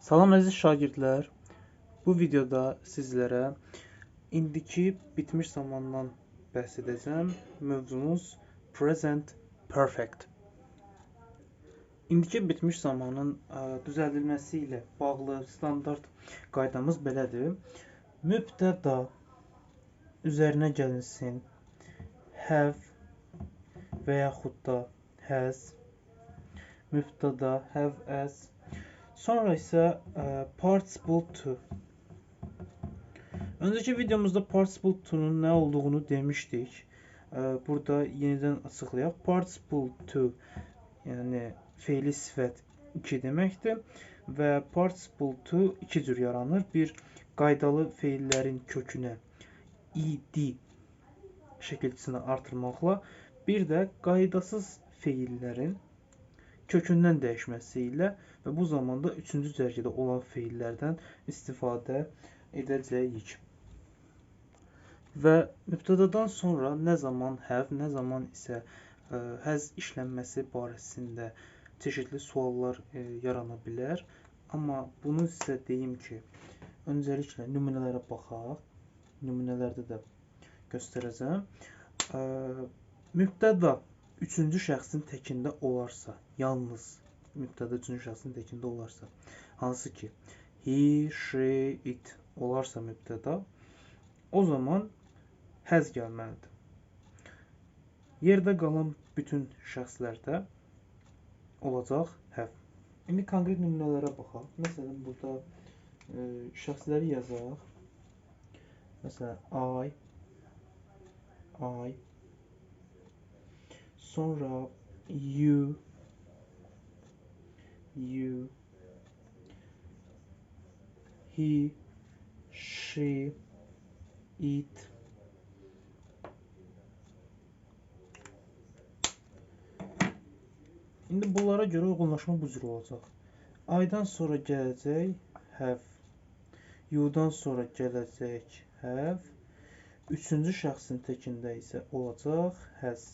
Salam əziz şagirdlər. Bu videoda sizlərə indiki bitmiş zamandan bəhs edəcəm. Mövzumuz present perfect. İndiki bitmiş zamanın ə, düzəldilməsi ilə bağlı standart qaydamız belədir. Mübtəda üzərinə gəlinsin have və yaxud da has. Mübtəda have as Sonra isə ə, participle to. Öncəki videomuzda participle to-nun nə olduğunu demişdik. Ə, burada yenidən açıqlayaq. Participle to, yəni fe'li sifət 2 deməkdir və participle to iki cür yaranır. Bir qaydalı feillərin kökünə ed şəkilçisini artırmaqla, bir də qaydasız feillərin kökündən dəyişməsi ilə və bu zamanda üçüncü cərgədə olan feillərdən istifadə edəcəyik. Və mübtədadan sonra nə zaman have, nə zaman isə e, has işlənməsi barəsində çeşidli suallar e, yarana bilər. Amma bunu sizə deyim ki, öncəliklə nümunələrə baxaq. Nümunələrdə də göstərəcəm. E, mübtəda üçüncü şəxsin təkində olarsa, yalnız mübtəda üçüncü şəxsin təkində olarsa, hansı ki he, she, it olarsa mübtəda, o zaman has gəlməlidir. Yerdə qalan bütün şəxslərdə olacaq have. İndi konkret nümunələrə baxaq. Məsələn, burada e, şəxsləri yazaq. Məsələn, I, I, Sonra you you he she it İndi bunlara görə uyğunlaşma bu cür olacaq. Aydan sonra gələcək have. You-dan sonra gələcək have. Üçüncü şəxsin təkində isə olacaq has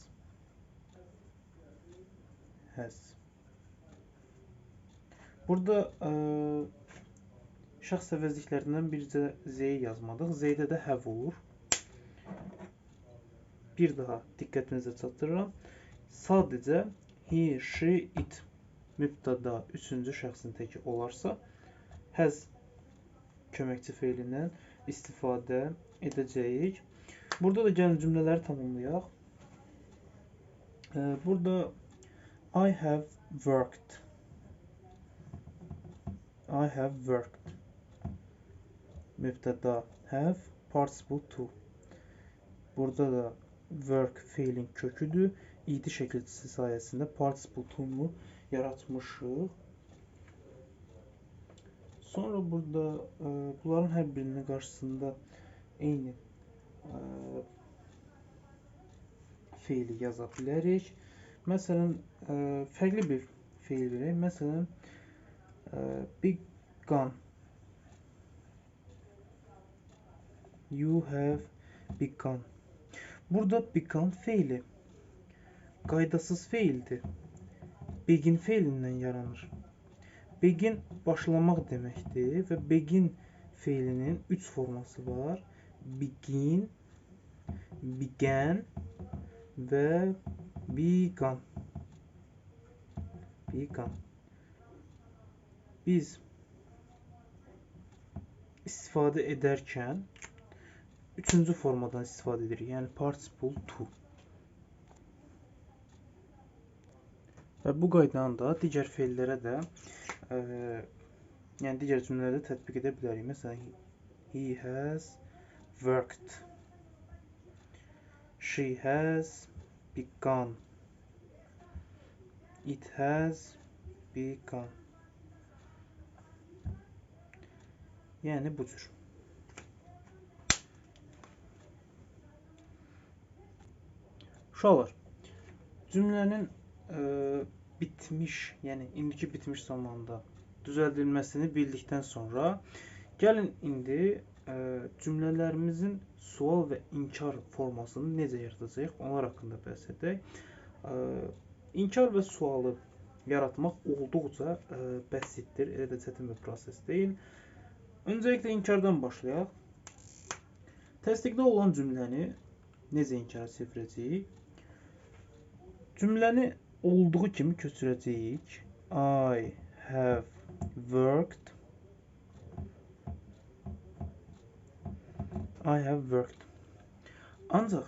has. Burada ə, şəxs əvəzliklərindən bircə z-yi yazmadıq. Z-də də have olur. Bir daha diqqətinizə çatdırıram. Sadəcə he, she, it mübtəda üçüncü şəxsin təki olarsa, has köməkçi feilindən istifadə edəcəyik. Burada da gəlin cümlələri tamamlayaq. Burada I have worked. I have worked. Mübtəda have participle to. Burada da work fiilin köküdür. İdi şəkilçisi sayəsində participle to-nu yaratmışıq. Sonra burada ə, e, bunların hər birinin qarşısında eyni ə, e, feili yaza bilərik. Məsələn, ə, e, fərqli bir feil verək. Məsələn, ə, e, big gun. You have big gun. Burada big gun feili qaydasız feildir. Begin feilindən yaranır. Begin başlamaq deməkdir və begin feilinin 3 forması var. Begin, began və Beacon. Beacon. Biz istifadə edərkən üçüncü formadan istifadə edirik. Yəni participle to. Və bu qaydanı da digər feillərə də ə, yəni digər cümlələrdə tətbiq edə bilərik. Məsələn, he has worked. She has begun. It has begun. Yəni bu cür. Uşaqlar, cümlənin ə, e, bitmiş, yəni indiki bitmiş zamanda düzəldilməsini bildikdən sonra gəlin indi ə, e, cümlələrimizin sual və inkar formasını necə yaradacağıq, onlar haqqında bəhs edək. İnkar və sualı yaratmaq olduqca bəsitdir. Elə də çətin bir proses deyil. Öncəliklə inkardan başlayaq. Təsdiqdə olan cümləni necə inkara çevirəcəyik? Cümləni olduğu kimi köçürəcəyik. I have worked I have worked. Ancaq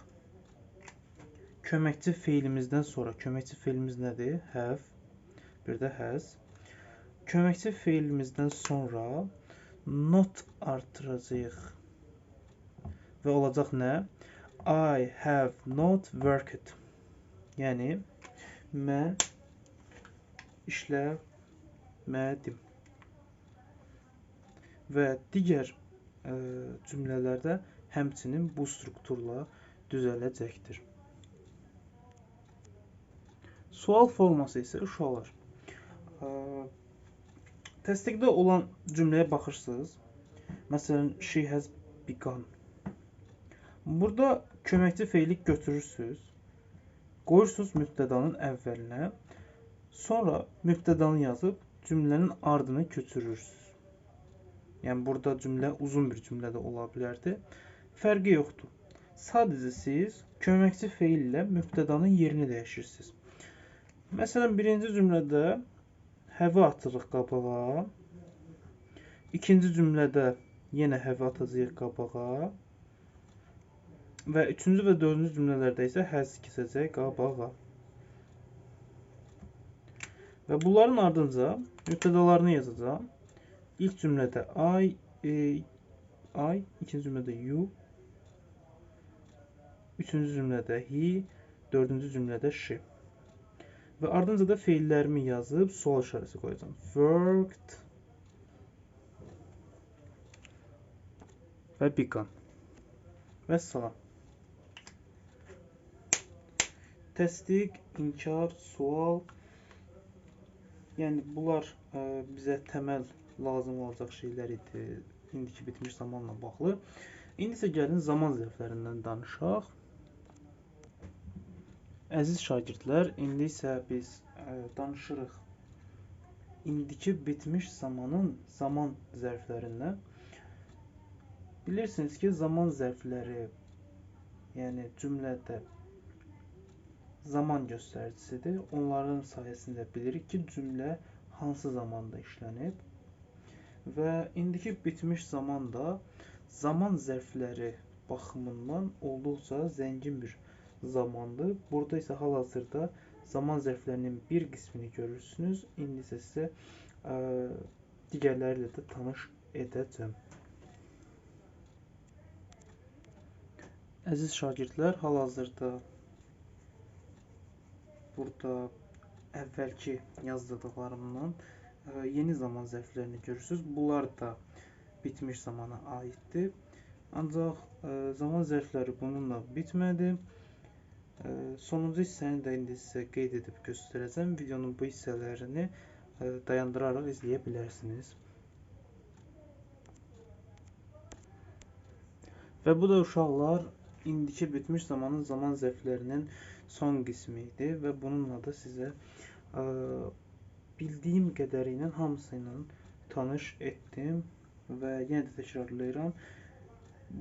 köməkçi feilimizdən sonra köməkçi feilimiz nədir? Have bir də has. Köməkçi feilimizdən sonra not artıracağıq. Və olacaq nə? I have not worked. Yəni mən işləmədim. Və digər cümlələrdə həmçinin bu strukturla düzələcəkdir. Sual forması isə uşaqlar. Ə, təsdiqdə olan cümləyə baxırsınız. Məsələn, she has begun. Burada köməkçi feili götürürsüz. Qoyursunuz mübtədanın əvvəlinə. Sonra mübtədanı yazıb cümlənin ardını köçürürsüz. Yəni burada cümlə uzun bir cümlə də ola bilərdi. Fərqi yoxdur. Sadəcə siz köməkçi feil ilə mübtədanın yerini dəyişirsiniz. Məsələn, birinci cümlədə həvə atırıq qabağa. İkinci cümlədə yenə həvə atacağıq qabağa. Və üçüncü və dördüncü cümlələrdə isə həz keçəcək qabağa. Və bunların ardınca mübtədalarını yazacağam. İlk cümlədə I, e, I, ikinci cümlədə you, üçüncü cümlədə he, dördüncü cümlədə she. Və ardınca da feillərimi yazıb sual işarəsi qoyacağam. Worked və begun. Və salam. Təsdiq, inkar, sual. Yəni bunlar ə, e, bizə təməl lazım olacaq şeylər idi. İndiki bitmiş zamanla bağlı. İndi isə gəlin zaman zərflərindən danışaq. Əziz şagirdlər, indi isə biz ə, danışırıq indiki bitmiş zamanın zaman zərflərindən. Bilirsiniz ki, zaman zərfləri yəni cümlədə zaman göstəricisidir. Onların sayəsində bilirik ki, cümlə hansı zamanda işlənib və indiki bitmiş zaman da zaman zərfləri baxımından olduqca zəngin bir zamandır. Burada isə hal-hazırda zaman zərflərinin bir qismini görürsünüz. İndi isə sizə ə, digərləri ilə də tanış edəcəm. Əziz şagirdlər, hal-hazırda burada əvvəlki yazdırdıqlarımdan yeni zaman zərflərini görürsüz. Bunlar da bitmiş zamana aiddir. Ancaq zaman zərfləri bununla bitmədi. Sonuncu hissəni də indi sizə qeyd edib göstərəcəm. Videonun bu hissələrini dayandıraraq izləyə bilərsiniz. Və bu da uşaqlar indiki bitmiş zamanın zaman zərflərinin son qismi idi və bununla da sizə bildiyim qədəri ilə hamısı ilə tanış etdim və yenə də təkrarlayıram.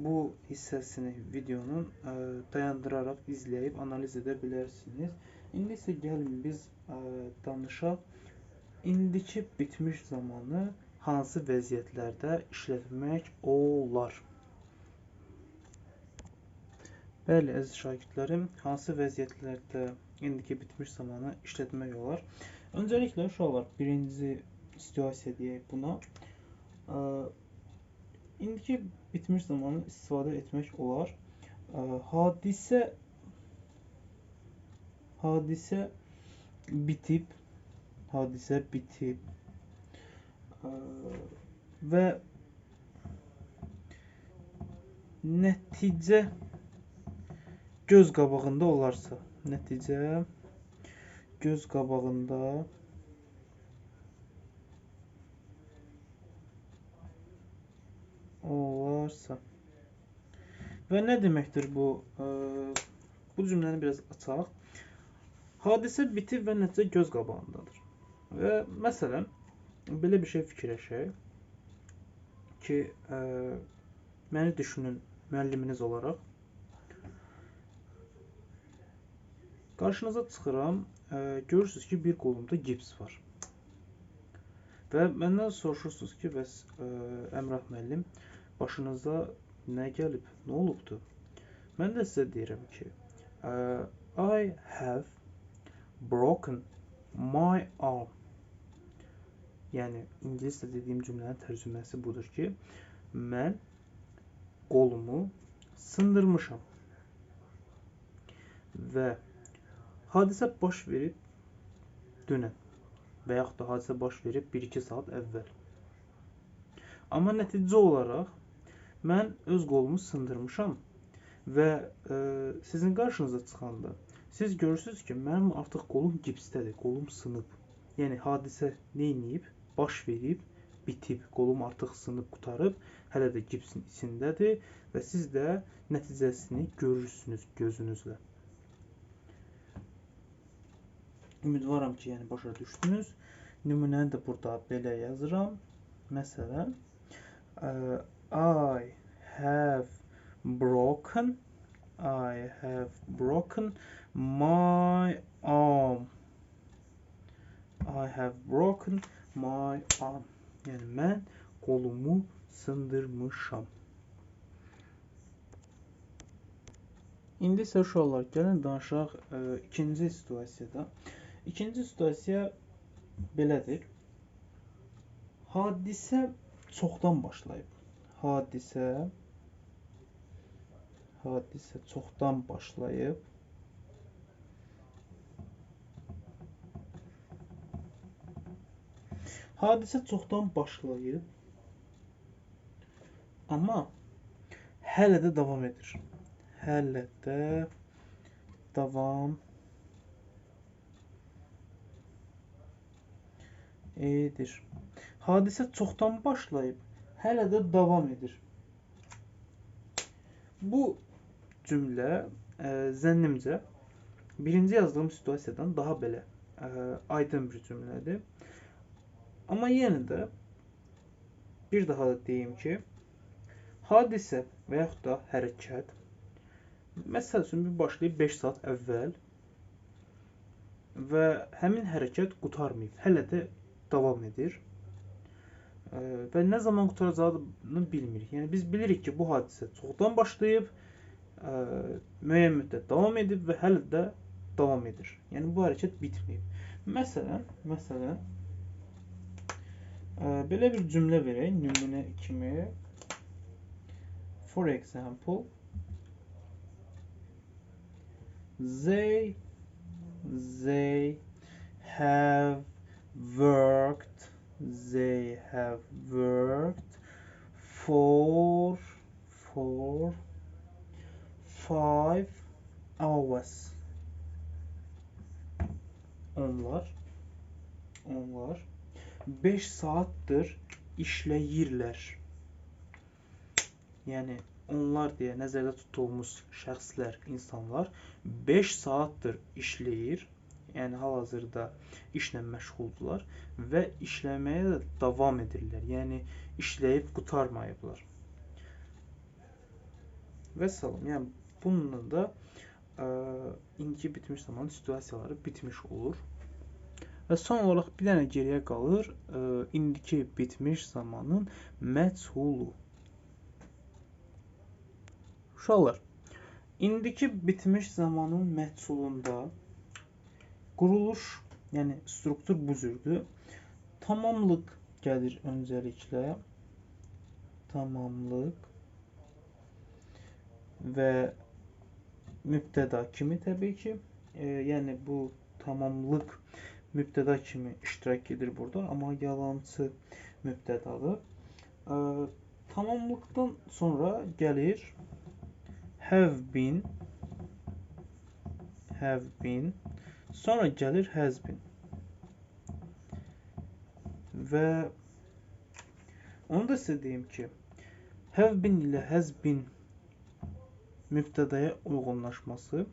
Bu hissəsini videonun ə, e, dayandıraraq izləyib analiz edə bilərsiniz. İndi isə gəlin biz ə, e, danışaq indiki bitmiş zamanı hansı vəziyyətlərdə işlətmək olar? Bəli, əziz şagirdlərim, hansı vəziyyətlərdə indiki bitmiş zamanı işlətmək olar? Öncəliklə uşaqlar, birinci situasiya deyək buna. İndiki bitmiş zamanı istifadə etmək olar. Hadisə hadisə bitib, hadisə bitib və nəticə göz qabağında olarsa, nəticə göz qabağında olarsa. Və nə deməkdir bu? Bu cümləni biraz açaq. Hadisə bitib və nəticə göz qabağındadır. Və məsələn, belə bir şey fikirləşək ki, ə, məni düşünün müəlliminiz olaraq. Qarşınıza çıxıram, ə, görürsüz ki, bir qolumda gips var. Və məndən soruşursunuz ki, bəs ə, Əmrah müəllim, başınıza nə gəlib, nə olubdu? Mən də sizə deyirəm ki, ə, I have broken my arm. Yəni ingiliscə dediyim cümlənin tərcüməsi budur ki, mən qolumu sındırmışam. Və hadisə baş verib dünən və yaxud da hadisə baş verib 1-2 saat əvvəl. Amma nəticə olaraq mən öz qolumu sındırmışam və e, sizin qarşınıza çıxanda siz görürsüz ki, mənim artıq qolum gipsdədir, qolum sınıb. Yəni hadisə edib? Baş verib, bitib. Qolum artıq sınıb qutarıb, hələ də gipsin içindədir və siz də nəticəsini görürsünüz gözünüzlə. Ümidvaram ki, yəni başa düşdünüz. Nümunəni də burada belə yazıram. Məsələn, I have broken I have broken my arm. I have broken my arm. Yəni mən qolumu sındırmışam. İndi isə uşaqlar, gəlin danışaq e, ikinci situasiyada. İkinci situasiya belədir. Hadisə çoxdan başlayıb. Hadisə hadisə çoxdan başlayıb. Hadisə çoxdan başlayıb. Amma hələ də davam edir. Hələ də davam edir. Hadisə çoxdan başlayıb, hələ də davam edir. Bu cümlə ə, e, zənnimcə birinci yazdığım situasiyadan daha belə ə, e, aydın bir cümlədir. Amma yenə də bir daha da deyim ki, hadisə və yaxud da hərəkət məsəl üçün bir başlayıb 5 saat əvvəl və həmin hərəkət qutarmayıb, hələ də davam edir. Və nə zaman qutaracağını bilmirik. Yəni biz bilirik ki, bu hadisə çoxdan başlayıb, müəyyən müddət davam edib və hələ də davam edir. Yəni bu hərəkət bitməyib. Məsələn, məsələn Belə bir cümlə verək nümunə kimi. For example, they they have worked they have worked for for five hours onlar onlar 5 saatdır işləyirlər. Yəni onlar deyə nəzərdə tutulmuş şəxslər, insanlar 5 saatdır işləyir. Yəni hal-hazırda işlə məşğuldular və işləməyə də davam edirlər. Yəni işləyib qurtarmayıblar. Və salam. Yəni bununla da ə, indiki bitmiş zaman situasiyaları bitmiş olur. Və son olaraq bir dənə geriyə qalır ə, e, indiki bitmiş zamanın məchulu. Uşaqlar, indiki bitmiş zamanın məchulunda quruluş, yəni struktur bu cürdür. Tamamlıq gəlir öncəliklə. Tamamlıq və mübtəda kimi təbii ki, e, yəni bu tamamlıq mübtəda kimi iştirak edir burada, amma yalançı mübtədadır. Ə, tamamlıqdan sonra gəlir have been. Have been sonra gəlir has been və onu da sizə deyim ki have been ilə has been mübtədaya uyğunlaşması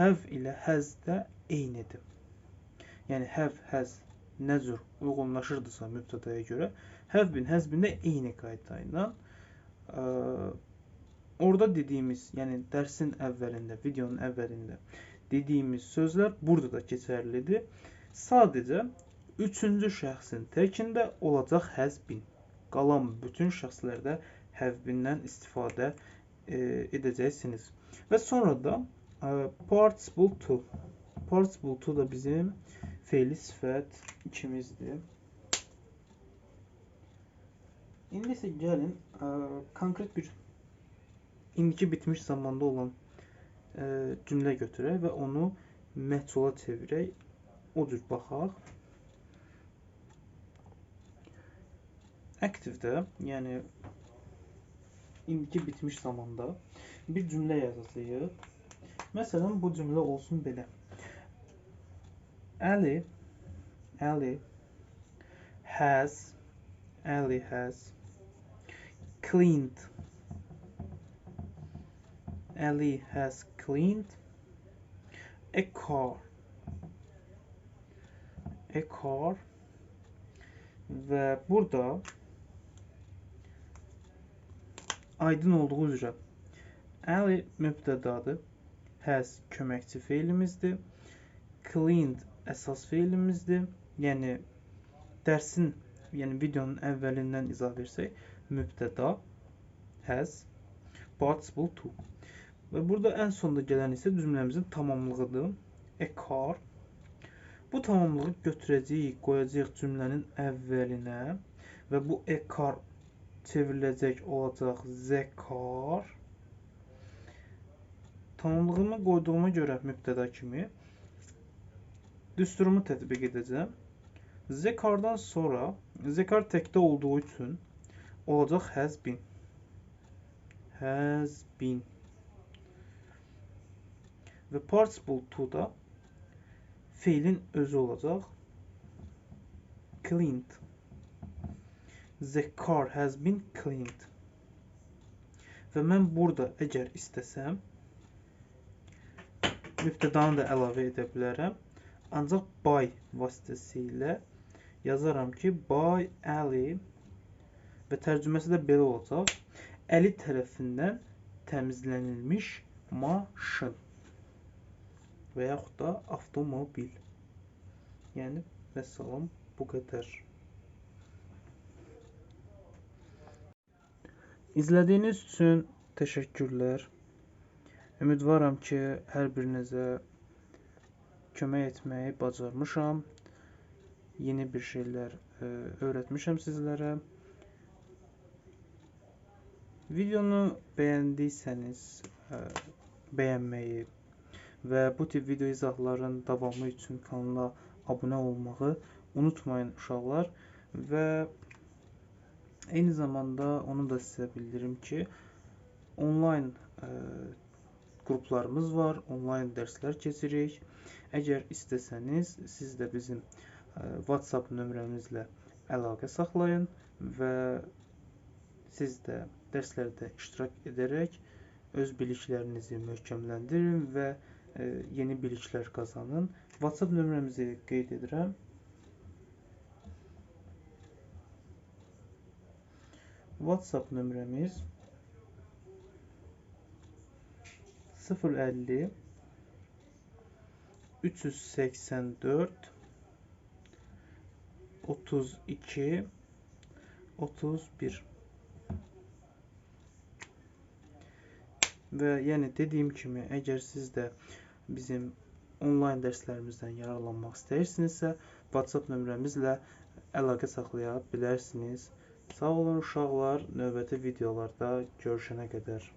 have ilə has də eynidir. yəni have, has nə cür uyğunlaşırdısa mübtədaya görə, have been, has been də eyni qayda ilə orada dediyimiz, yəni dərsin əvvəlində, videonun əvvəlində dediyimiz sözlər burada da keçərlidir. Sadəcə üçüncü şəxsin təkində olacaq been. Qalan bütün şəxslərdə have been-dən istifadə e, edəcəksiniz. Və sonra da ə, participle to. Participle to da bizim fe'li sifət ikimizdir. İndi isə gəlin ə, konkret bir indiki bitmiş zamanda olan ə, cümlə götürək və onu məhsula çevirək. O cür baxaq. Active-də, yəni indiki bitmiş zamanda bir cümlə yazacağıq. Məsələn, bu cümlə olsun belə. Ali Ali has Ali has cleaned Ali has cleaned a car a car və burada aydın olduğu üzrə Ali mübtədadır. Has köməkçi feilimizdir. Cleaned əsas feilimizdir. Yəni dərsin, yəni videonun əvvəlindən izah versək, mübtəda has participle to. Və burada ən sonda gələn isə cümləmizin tamamlığıdır. A car. Bu tamamlığı götürəcəyik, qoyacağıq cümlənin əvvəlinə və bu a car çevriləcək olacaq zəkar. Tamamlığımı qoyduğuma görə mübtəda kimi düsturumu tətbiq edəcəm. Zekardan sonra zekar təkdə olduğu üçün olacaq has been. Və participle to da feilin özü olacaq. Cleaned. The car has been cleaned. Və mən burada əgər istəsəm mübtədanı da əlavə edə bilərəm. Ancaq by vasitəsilə yazaram ki, by Ali və tərcüməsi də belə olacaq. Əli tərəfindən təmizlənilmiş maşın və yaxud da avtomobil. Yəni, vəssalam, bu qədər. İzlədiyiniz üçün təşəkkürlər. Ümidvaram ki, hər birinizə kömək etməyi bacarmışam. Yeni bir şeylər e, öyrətmişəm sizlərə. Videonu bəyəndiysəniz e, bəyənməyi və bu tip video izahların davamı üçün kanala abunə olmağı unutmayın uşaqlar və Eyni zamanda onu da sizə bildirim ki, onlayn ə, e, qruplarımız var, onlayn dərslər keçirik. Əgər istəsəniz, siz də bizim ə, e, WhatsApp nömrəmizlə əlaqə saxlayın və siz də dərslərdə iştirak edərək öz biliklərinizi möhkəmləndirin və yeni biliklər qazanın. WhatsApp nömrəmizi qeyd edirəm. WhatsApp nömrəmiz 050 384 32 31 və yəni dediyim kimi, əgər siz də bizim onlayn dərslərimizdən yararlanmaq istəyirsinizsə, WhatsApp nömrəmizlə əlaqə saxlaya bilərsiniz. Sağ olun uşaqlar, növbəti videolarda görüşənə qədər.